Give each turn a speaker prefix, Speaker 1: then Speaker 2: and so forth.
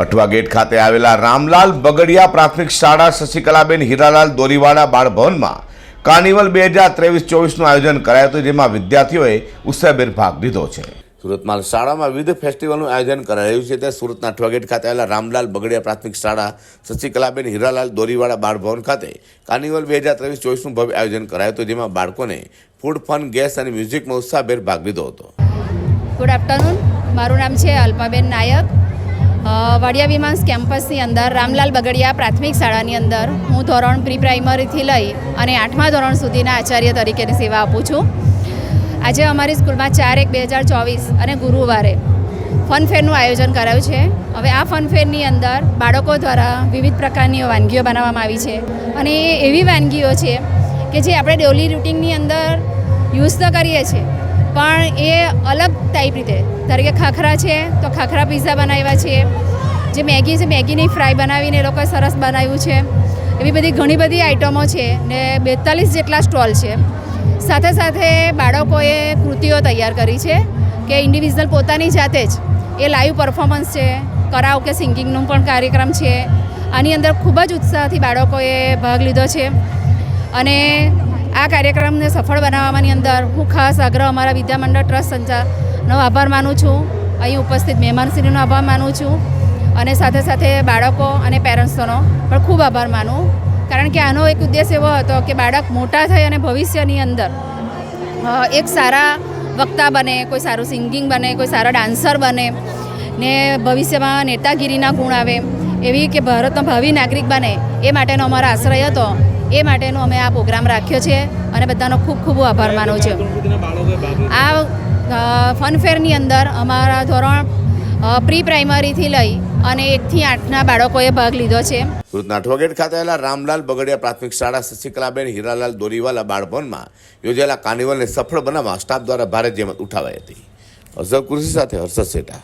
Speaker 1: Athwa gate ખાતે આવેલા રામલાલ બગડિયા પ્રાથમિક શાળા શશિકલાબેન હીરાલાલ દોરીવાડા બાળભવનમાં કાર્નિવલ બે હજાર ત્રેવીસ ચોવીસનું આયોજન કરાયું હતું જેમાં વિદ્યાર્થીઓએ ઉત્સાહભેર ભાગ લીધો છે. સુરતમાં શાળામાં વિવિધ ફેસ્ટિવલનું આયોજન કરાયું છે તે સુરતના અઠવાગેટ ખાતે આવેલા રામલાલ બગડિયા પ્રાથમિક શાળા શશિકલાબેન હીરાલાલ દોરીવાડા બાળભવન ખાતે કાર્નિવલ બે હજાર ત્રેવીસ ચોવીસનું ભવ્ય આયોજન કરાયું હતું જેમાં બાળકોને ફૂડ ફન ગેસ અને મ્યુઝિકમાં ઉત્સાહભેર ભાગ લીધો હતો.
Speaker 2: ગુડ આફ્ટરનૂન મારું નામ છે અલ્પાબેન નાયક. વાડિયા વિમાન્સ કેમ્પસની અંદર રામલાલ બગડિયા પ્રાથમિક શાળાની અંદર હું ધોરણ પ્રી પ્રાઇમરીથી લઈ અને આઠમા ધોરણ સુધીના આચાર્ય તરીકેની સેવા આપું છું. આજે અમારી સ્કૂલમાં ચાર એક બે હજાર ચોવીસ અને ગુરુવારે ફન ફેરનું આયોજન કરાયું છે. હવે આ ફન ફેરની અંદર બાળકો દ્વારા વિવિધ પ્રકારની વાનગીઓ બનાવવામાં આવી છે. અને એ એવી વાનગીઓ છે કે જે આપણે ડેલી રૂટિનની અંદર યુઝ તો કરીએ છીએ પણ એ અલગ ટાઈપ રીતે. ધારો કે ખાખરા છે, તો ખાખરા પીઝા બનાવ્યા છે. જે મેગી છે, મેગીની ફ્રાય બનાવીને એ લોકોએ સરસ બનાવ્યું છે. એવી બધી ઘણી બધી આઇટમો છે ને બેતાલીસ જેટલા સ્ટોલ છે. સાથે સાથે બાળકોએ કૃતિઓ તૈયાર કરી છે કે ઇન્ડિવિઝ્યુઅલ પોતાની જાતે જ એ લાઈવ પરફોર્મન્સ છે, કરાવ કે સિંગિંગનું પણ કાર્યક્રમ છે. આની અંદર ખૂબ જ ઉત્સાહથી બાળકોએ ભાગ લીધો છે. અને આ કાર્યક્રમને સફળ બનાવવાની અંદર હું ખાસ આગ્રહ અમારા વિદ્યામંડળ ટ્રસ્ટ સંચારનો આભાર માનું છું. અહીં ઉપસ્થિત મહેમાનશ્રીનો આભાર માનું છું અને સાથે સાથે બાળકો અને પેરેન્ટ્સોનો પણ ખૂબ આભાર માનું. કારણ કે આનો એક ઉદ્દેશ એવો હતો કે બાળક મોટા થઈ અને ભવિષ્યની અંદર એક સારા વક્તા બને, કોઈ સારું સિંગિંગ બને, કોઈ સારા ડાન્સર બને ને ભવિષ્યમાં નેતાગીરીના ગુણ આવે. એવી કે ભારતનો ભાવિ નાગરિક બને, એ માટેનો અમારો આશ્રય હતો. એ માટેનો અમે આ પ્રોગ્રામ રાખ્યો છે અને બધાનો ખૂબ ખૂબ આભાર માનું છું. આ ફનફેરની અંદર અમારા ધોરણ પ્રી પ્રાઇમરીથી લઈ અને એકથી આઠના બાળકોએ ભાગ લીધો છે.
Speaker 1: સુરતના અઠવાગેટ ખાતે આવેલા રામલાલ બગડિયા પ્રાથમિક શાળા શશિકલાબેન હીરાલાલ દોરીવાલા બાળભવનમાં યોજાયેલા કાર્નિવલને સફળ બનાવવા સ્ટાફ દ્વારા ભારે જહેમત ઉઠાવાઈ હતી. અઝર કુર્સી સાથે હર્ષદ શેઠા